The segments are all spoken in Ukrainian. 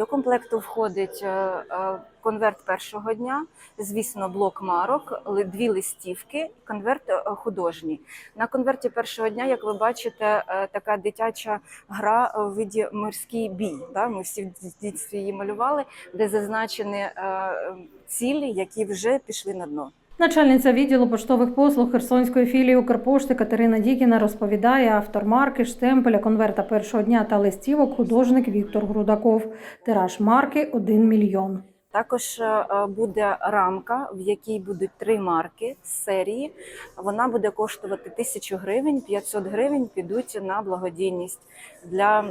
До комплекту входить е, е, конверт першого дня, звісно, блок марок, дві листівки, конверт е, художній. На конверті першого дня, як ви бачите, така дитяча гра у виді морський бій. Ми всі в дитинстві її малювали, де зазначені цілі, які вже пішли на дно. Начальниця відділу поштових послуг Херсонської філії Укрпошти Катерина Дікіна розповідає, автор марки, штемпеля, конверта першого дня та листівок художник Віктор Грудаков. Тираж марки 1 мільйон. Також е, буде рамка, в якій будуть три марки з серії. Вона буде коштувати 1000 гривень, 500 гривень підуть на благодійність для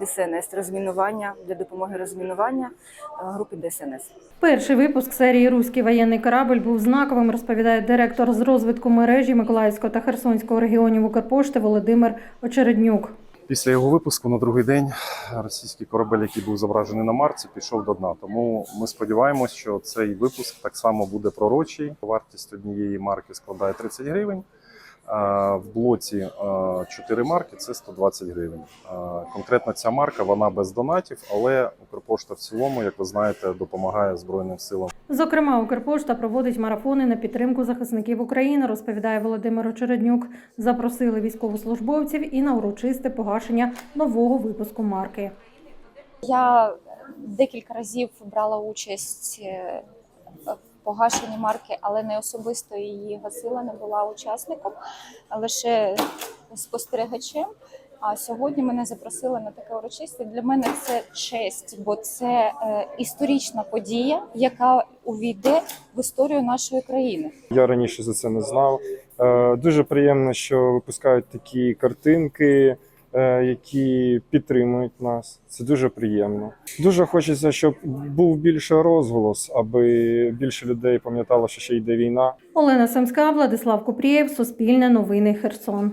ДСНС, розмінування для допомоги розмінування е, групи ДСНС. Перший випуск серії Руський воєнний корабль був знаковим, розповідає директор з розвитку мережі Миколаївського та Херсонського регіонів Укрпошти Володимир Очереднюк. Після його випуску на другий день російський корабель, який був зображений на марці, пішов до дна. Тому ми сподіваємося, що цей випуск так само буде пророчий. Вартість однієї марки складає 30 гривень. В блоці 4 марки це 120 гривень. Конкретно ця марка вона без донатів, але Укрпошта в цілому, як ви знаєте, допомагає Збройним силам Зокрема, Укрпошта проводить марафони на підтримку захисників України, розповідає Володимир Очереднюк. Запросили військовослужбовців і на урочисте погашення нового випуску марки. Я декілька разів брала участь в погашенні марки, але не особисто її гасила, не була учасником, лише спостерігачем. А сьогодні мене запросили на таке урочисте. Для мене це честь, бо це е, історична подія, яка увійде в історію нашої країни. Я раніше за це не знав. Е, Дуже приємно, що випускають такі картинки, які підтримують нас. Це дуже приємно. Дуже хочеться, щоб був більше розголос, аби більше людей пам'ятало, що ще йде війна. Олена Семська, Владислав Купрієв, Суспільне новини Херсон.